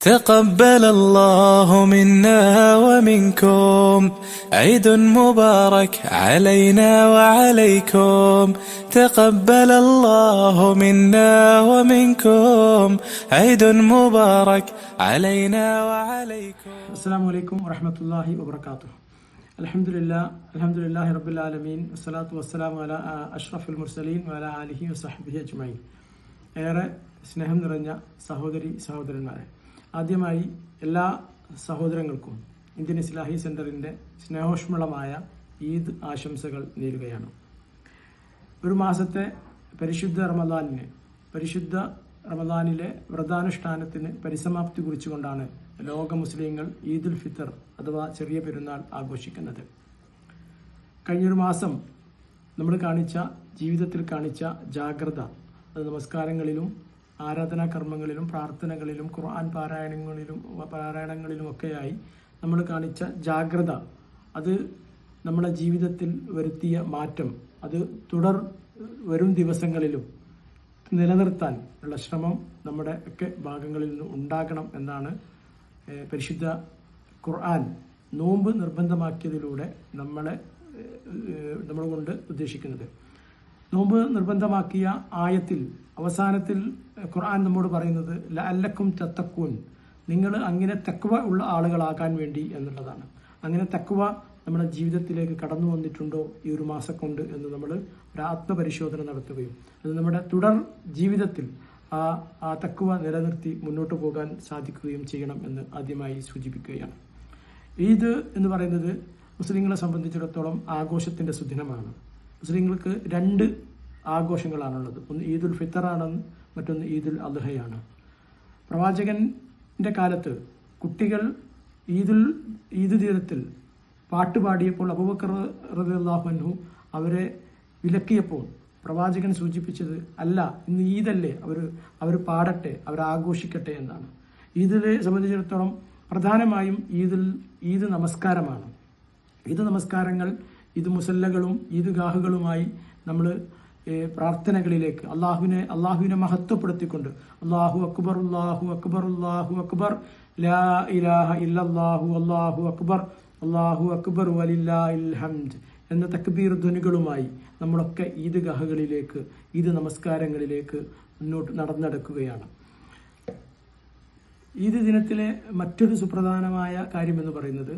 تقبل الله منا ومنكم عيد مبارك علينا وعليكم تقبل الله منا ومنكم عيد مبارك علينا وعليكم അസ്സാം വലൈക്കും വറഹമത്തല്ലാഹി വബർക്കാത്തു അലഹമുല്ല അലഹമുല്ലാഹി റബുലാലമീൻ വസ്സലാത്തു വസ്സലാം അല അഷ്റഫുൽ മുർസലീൻ വല അലിഹി വസഹബിഹി അജ്മൈൻ ഏറെ സ്നേഹം നിറഞ്ഞ സഹോദരി സഹോദരന്മാരെ ആദ്യമായി എല്ലാ സഹോദരങ്ങൾക്കും ഇന്ത്യൻ ഇസ്ലാഹി സെന്ററിന്റെ സ്നേഹോഷ്മളമായ ഈദ് ആശംസകൾ നേരുകയാണ്. ഒരു മാസത്തെ പരിശുദ്ധ റമദാനിന് പരിശുദ്ധ റമദാനിലെ വ്രതാനുഷ്ഠാനത്തിന് പരിസമാപ്തി കുറിച്ചുകൊണ്ടാണ് ലോക മുസ്ലിങ്ങൾ ഈദുൽ ഫിത്തർ അഥവാ ചെറിയ പെരുന്നാൾ ആഘോഷിക്കുന്നത്. കഴിഞ്ഞൊരു മാസം നമ്മൾ കാണിച്ച ജീവിതത്തിൽ കാണിച്ച ജാഗ്രത അത് നമസ്കാരങ്ങളിലും ആരാധനാ കർമ്മങ്ങളിലും പ്രാർത്ഥനകളിലും ഖുർആൻ പാരായണങ്ങളിലും പാരായണങ്ങളിലും ഒക്കെയായി നമ്മൾ കാണിച്ച ജാഗ്രത. അത് നമ്മുടെ ജീവിതത്തിൽ വരുത്തിയ മാറ്റം. അത് തുടർ വരും ദിവസങ്ങളിലും നിലനിർത്താൻ ഉള്ള ശ്രമം നമ്മുടെ ഒക്കെ ഭാഗങ്ങളിൽ നിന്ന് ഉണ്ടാകണം എന്നാണ് പരിശുദ്ധ ഖുർആൻ നോമ്പ് നിർബന്ധമാക്കിയതിലൂടെ നമ്മളെ നമ്മൾ കൊണ്ട് ഉദ്ദേശിക്കുന്നത്. നോമ്പ് നിർബന്ധമാക്കിയ ആയത്തിൽ അവസാനത്തിൽ ഖുർആൻ നമ്മോട് പറയുന്നത് അല്ലക്കും ചത്തക്കൂൻ നിങ്ങൾ അങ്ങനെ തെക്കുവ ഉള്ള ആളുകളാകാൻ വേണ്ടി എന്നുള്ളതാണ്. അങ്ങനെ തെക്കുവ നമ്മുടെ ജീവിതത്തിലേക്ക് കടന്നു വന്നിട്ടുണ്ടോ ഈ ഒരു മാസം കൊണ്ട് എന്ന് നമ്മൾ ഒരു ആത്മപരിശോധന നടത്തുകയും അത് നമ്മുടെ തുടർ ജീവിതത്തിൽ ആ ആ തക്കുവ നിലനിർത്തി മുന്നോട്ട് പോകാൻ സാധിക്കുകയും ചെയ്യണം എന്ന് ആദ്യമായി സൂചിപ്പിക്കുകയാണ്. ഈദ് എന്ന് പറയുന്നത് മുസ്ലിങ്ങളെ സംബന്ധിച്ചിടത്തോളം ആഘോഷത്തിന്റെ സുദിനമാണ്. മുസ്ലിങ്ങൾക്ക് രണ്ട് ആഘോഷങ്ങളാണുള്ളത്. ഒന്ന് ഈദുൽ ഫിത്തറാണെന്ന് മറ്റൊന്ന് ഈദുൽ അദ്ഹയാണ്. പ്രവാചകന്റെ കാലത്ത് കുട്ടികൾ ഈദുൽ ഈദ് തീരത്തിൽ പാട്ട് പാടിയപ്പോൾ അബൂബക്കർ അൻഹു അവരെ വിലക്കിയപ്പോൾ പ്രവാചകൻ സൂചിപ്പിച്ചത് അല്ല ഇന്ന് ഈദല്ലേ അവർ അവർ പാടട്ടെ അവർ ആഘോഷിക്കട്ടെ എന്നാണ്. ഈദിനെ സംബന്ധിച്ചിടത്തോളം പ്രധാനമായും ഈദിൽ ഈദ് നമസ്കാരമാണ്. ഈദ് നമസ്കാരങ്ങൾ ഈദ് മുസല്ലകളും ഈദ്ഗാഹുകളുമായി നമ്മൾ പ്രാർത്ഥനകളിലേക്ക് അള്ളാഹുവിനെ അള്ളാഹുവിനെ മഹത്വപ്പെടുത്തിക്കൊണ്ട് അള്ളാഹു അക്ബർ അള്ളാഹു അക്ബർ അള്ളാഹു അക്ബർ ലാ ഇലാഹ ഇല്ലല്ലാഹു അള്ളാഹു അക്ബർ അള്ളാഹു അക്ബർ ഹംദ് എന്ന തക്ബീർ ധ്വനികളുമായി നമ്മളൊക്കെ ഈദ്ഗാഹുകളിലേക്ക് ഈദ് നമസ്കാരങ്ങളിലേക്ക് മുന്നോട്ട് നടന്നെടുക്കുകയാണ്. ഈദ് ദിനത്തിലെ മറ്റൊരു സുപ്രധാനമായ കാര്യമെന്ന് പറയുന്നത്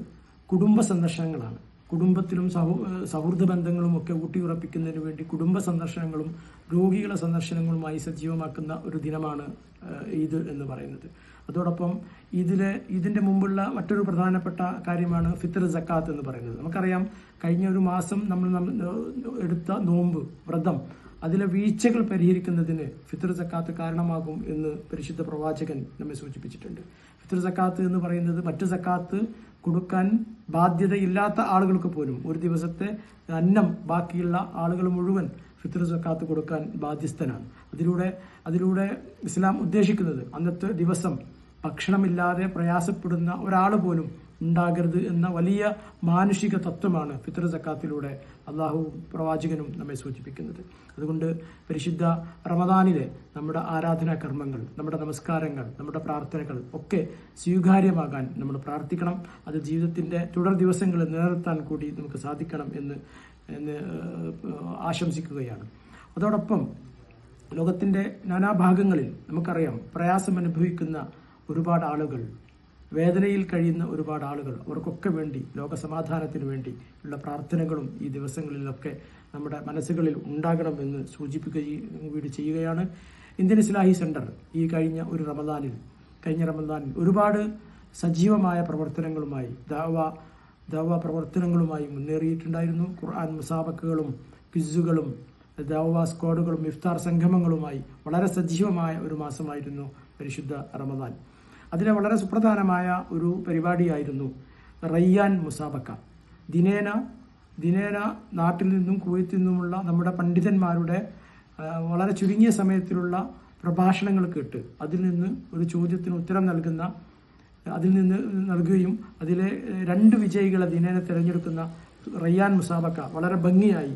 കുടുംബ സന്ദർശനങ്ങളാണ്. കുടുംബത്തിലും സൗ സൗഹൃദ ബന്ധങ്ങളും ഒക്കെ ഊട്ടിയുറപ്പിക്കുന്നതിന് വേണ്ടി കുടുംബ സന്ദർശനങ്ങളും രോഗികളെ സന്ദർശനങ്ങളുമായി സജീവമാക്കുന്ന ഒരു ദിനമാണ് ഈദ് എന്ന് പറയുന്നത്. അതോടൊപ്പം ഇതിലെ ഇതിന്റെ മുമ്പുള്ള മറ്റൊരു പ്രധാനപ്പെട്ട കാര്യമാണ് ഫിത്തർ ജക്കാത്ത് എന്ന് പറയുന്നത്. നമുക്കറിയാം കഴിഞ്ഞ ഒരു മാസം നമ്മൾ എടുത്ത നോമ്പ് വ്രതം അതിലെ വീഴ്ചകൾ പരിഹരിക്കുന്നതിന് ഫിത്തർ സക്കാത്ത് കാരണമാകും എന്ന് പരിശുദ്ധ പ്രവാചകൻ നമ്മെ സൂചിപ്പിച്ചിട്ടുണ്ട്. ഫിത്തർ സക്കാത്ത് എന്ന് പറയുന്നത് മറ്റു സക്കാത്ത് കൊടുക്കാൻ ബാധ്യതയില്ലാത്ത ആളുകൾക്ക് പോലും ഒരു ദിവസത്തെ അന്നം ബാക്കിയുള്ള ആളുകൾ മുഴുവൻ ഫിത്തർ സക്കാത്ത് കൊടുക്കാൻ ബാധ്യസ്ഥനാണ്. അതിലൂടെ അതിലൂടെ ഇസ്ലാം ഉദ്ദേശിക്കുന്നത് അന്നത്തെ ദിവസം ഭക്ഷണമില്ലാതെ പ്രയാസപ്പെടുന്ന ഒരാൾ പോലും ഉണ്ടാകരുത് എന്ന വലിയ മാനുഷിക തത്വമാണ് ഫിത്ര സക്കാത്തിലൂടെ അള്ളാഹു പ്രവാചകനും നമ്മെ സൂചിപ്പിക്കുന്നത്. അതുകൊണ്ട് പരിശുദ്ധ റമദാനിലെ നമ്മുടെ ആരാധനാ കർമ്മങ്ങൾ നമ്മുടെ നമസ്കാരങ്ങൾ നമ്മുടെ പ്രാർത്ഥനകൾ ഒക്കെ സ്വീകാര്യമാകാൻ നമ്മൾ പ്രാർത്ഥിക്കണം. അത് ജീവിതത്തിന്റെ തുടർ ദിവസങ്ങളിൽ നിലനിർത്താൻ കൂടി നമുക്ക് സാധിക്കണം എന്ന് എന്ന് ആശംസിക്കുകയാണ്. അതോടൊപ്പം ലോകത്തിന്റെ നാനാഭാഗങ്ങളിൽ നമുക്കറിയാം പ്രയാസം അനുഭവിക്കുന്ന ഒരുപാട് ആളുകൾ വേദനയിൽ കഴിയുന്ന ഒരുപാട് ആളുകൾ അവർക്കൊക്കെ വേണ്ടി ലോക സമാധാനത്തിന് വേണ്ടി ഉള്ള പ്രാർത്ഥനകളും ഈ ദിവസങ്ങളിലൊക്കെ നമ്മുടെ മനസ്സുകളിൽ ഉണ്ടാകണമെന്ന് സൂചിപ്പിക്കുകയും കൂടി ചെയ്യുകയാണ്. ഇന്ത്യൻ ഇസ്ലാഹി സെന്റർ ഈ കഴിഞ്ഞ ഒരു റമദാനിൽ കഴിഞ്ഞ റമദാനിൽ ഒരുപാട് സജീവമായ പ്രവർത്തനങ്ങളുമായി ദാവ ദാവ പ്രവർത്തനങ്ങളുമായി മുന്നേറിയിട്ടുണ്ടായിരുന്നു. ഖുർആൻ മുസാബക്കുകളും ക്വിസുകളും ദാവ സ്ക്വാഡുകളും ഇഫ്താർ സംഗമങ്ങളുമായി വളരെ സജീവമായ ഒരു മാസമായിരുന്നു പരിശുദ്ധ റമദാൻ. അതിലെ വളരെ സുപ്രധാനമായ ഒരു പരിപാടിയായിരുന്നു റയ്യാൻ മുസാബക്ക. ദിനേന ദിനേന നാട്ടിൽ നിന്നും കുവൈത്തിൽ നിന്നുമുള്ള നമ്മുടെ പണ്ഡിതന്മാരുടെ വളരെ ചുരുങ്ങിയ സമയത്തിലുള്ള പ്രഭാഷണങ്ങൾ കേട്ട് അതിൽ നിന്ന് ഒരു ചോദ്യത്തിന് ഉത്തരം നൽകുന്ന അതിൽ നിന്ന് നൽകുകയും അതിലെ രണ്ട് വിജയികളെ ദിനേന തിരഞ്ഞെടുക്കുന്ന റയ്യാൻ മുസാബക്ക വളരെ ഭംഗിയായി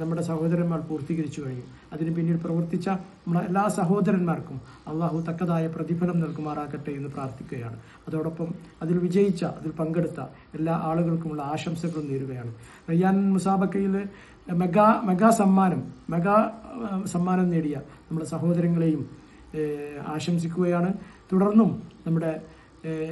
നമ്മുടെ സഹോദരന്മാർ പൂർത്തീകരിച്ചു കഴിഞ്ഞു. അതിന് പിന്നിൽ പ്രവർത്തിച്ച നമ്മുടെ എല്ലാ സഹോദരന്മാർക്കും അള്ളാഹു തക്കതായ പ്രതിഫലം നൽകുമാറാകട്ടെ എന്ന് പ്രാർത്ഥിക്കുകയാണ്. അതോടൊപ്പം അതിൽ വിജയിച്ച അതിൽ പങ്കെടുത്ത എല്ലാ ആളുകൾക്കുമുള്ള ആശംസകളും നേരുകയാണ്. റയ്യാൻ മുസാബക്കയിൽ മെഗാ മെഗാ സമ്മാനം മെഗാ സമ്മാനം നേടിയ നമ്മുടെ സഹോദരങ്ങളെയും ആശംസിക്കുകയാണ്. തുടർന്നും നമ്മുടെ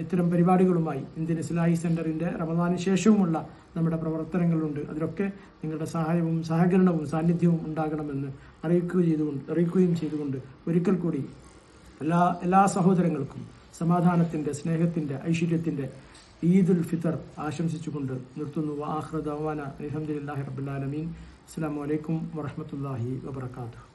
ഇത്തരം പരിപാടികളുമായി ഇന്ത്യൻ ഇസ്ലാഹി സെന്ററിന്റെ റമദാന് ശേഷവുമുള്ള നമ്മുടെ പ്രവർത്തനങ്ങളുണ്ട്. അതിലൊക്കെ നിങ്ങളുടെ സഹായവും സഹകരണവും സാന്നിധ്യവും ഉണ്ടാകണമെന്ന് അറിയിക്കുക ചെയ്തുകൊണ്ട് അറിയിക്കുകയും ചെയ്തുകൊണ്ട് ഒരിക്കൽ കൂടി എല്ലാ എല്ലാ സഹോദരങ്ങൾക്കും സമാധാനത്തിന്റെ സ്നേഹത്തിന്റെ ഐശ്വര്യത്തിന്റെ ഈദുൽ ഫിത്തർ ആശംസിച്ചുകൊണ്ട് നിർത്തുന്നു. ആഹ്റദാന അലഹമുല്ലാഹി റബുല്ലാലമീൻ അസ്സാം വലൈക്കും വറഹമത്തല്ലാഹി വബർക്കാത്തു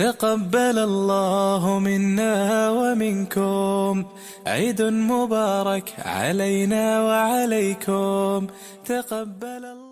تقبل الله منا ومنكم. عيد مبارك علينا وعليكم. تقبل الله